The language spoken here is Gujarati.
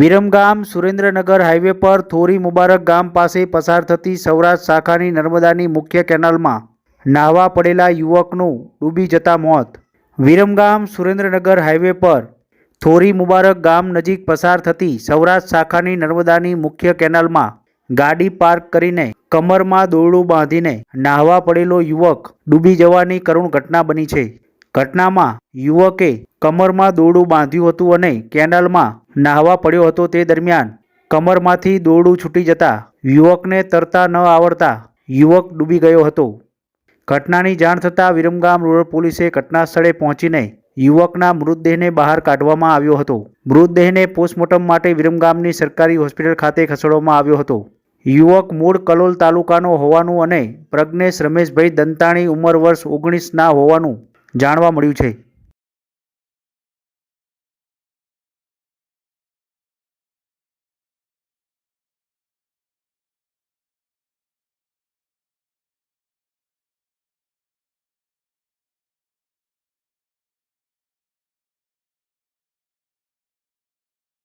વિરમગામ સુરેન્દ્રનગર હાઈવે પર થોરી મુબારક ગામ પાસે પસાર થતી સૌરાષ્ટ્ર શાખાની નર્મદાની મુખ્ય કેનાલમાં નાહવા પડેલા યુવકનું ડૂબી જતા મોત. વિરમગામ સુરેન્દ્રનગર હાઈવે પર થોરી મુબારક ગામ નજીક પસાર થતી સૌરાષ્ટ્ર શાખાની નર્મદાની મુખ્ય કેનાલમાં ગાડી પાર્ક કરીને કમરમાં દોરડું બાંધીને નાહવા પડેલો યુવક ડૂબી જવાની કરુણ ઘટના બની છે. ઘટનામાં યુવકે કમરમાં દોરડું બાંધ્યું હતું અને કેનાલમાં નાહવા પડ્યો હતો તે દરમિયાન કમરમાંથી દોરડું છૂટી જતા યુવકને તરતા ન આવડતા યુવક ડૂબી ગયો હતો. ઘટનાની જાણ થતાં વિરમગામ રૂરલ પોલીસે ઘટના સ્થળે પહોંચીને યુવકના મૃતદેહને બહાર કાઢવામાં આવ્યો હતો. મૃતદેહને પોસ્ટમોર્ટમ માટે વિરમગામની સરકારી હોસ્પિટલ ખાતે ખસેડવામાં આવ્યો હતો. યુવક મૂળ કલોલ તાલુકાનો હોવાનું અને પ્રજ્ઞેશ રમેશભાઈ દંતાણી ઉંમર વર્ષ ઓગણીસના હોવાનું જાણવા મળ્યું છે.